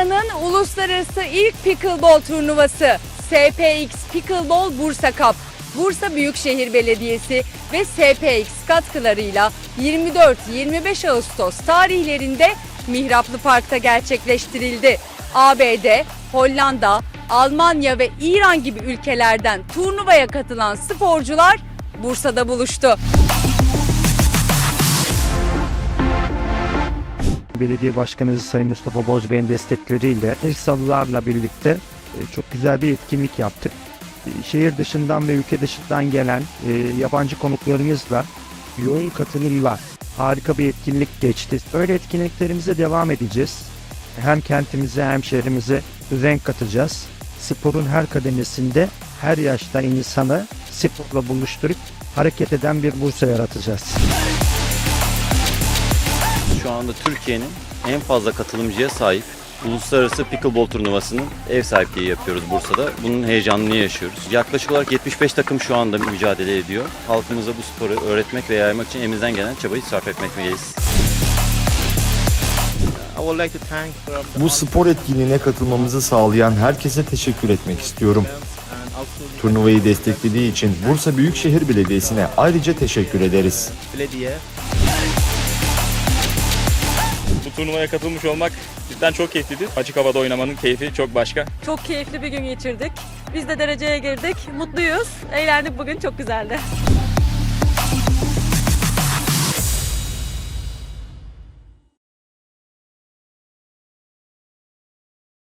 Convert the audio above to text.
Uluslararası ilk pickleball turnuvası SPX Pickleball Bursa Cup Bursa Büyükşehir Belediyesi ve SPX katkılarıyla 24-25 Ağustos tarihlerinde Mihraplı Park'ta gerçekleştirildi. ABD, Hollanda, Almanya ve İran gibi ülkelerden turnuvaya katılan sporcular Bursa'da buluştu. Belediye Başkanımız Sayın Mustafa Bozbey'in destekleriyle Ersalılarla birlikte e, çok güzel bir etkinlik yaptık. E, Şehir dışından ve ülke dışından gelen e, yabancı konuklarımızla yoğun katılımla harika bir etkinlik geçti. Böyle etkinliklerimize devam edeceğiz. Hem kentimize hem şehrimize renk katacağız. Sporun her kademesinde her yaşta insanı sporla buluşturup hareket eden bir Bursa yaratacağız. Şu anda Türkiye'nin en fazla katılımcıya sahip Uluslararası Pickleball turnuvasının ev sahipliği yapıyoruz Bursa'da. Bunun heyecanını yaşıyoruz. Yaklaşık olarak 75 takım şu anda mücadele ediyor. Halkımıza bu sporu öğretmek ve yaymak için elimizden gelen çabayı sarf etmekteyiz. Bu spor etkinliğine katılmamızı sağlayan herkese teşekkür etmek istiyorum. Turnuvayı desteklediği için Bursa Büyükşehir Belediyesi'ne ayrıca teşekkür ederiz. Belediye. Turnuvaya katılmış olmak cidden çok keyiflidir. Açık havada oynamanın keyfi çok başka. Çok keyifli bir gün geçirdik. Biz de dereceye girdik. Mutluyuz. Eğlendik bugün. Çok güzeldi.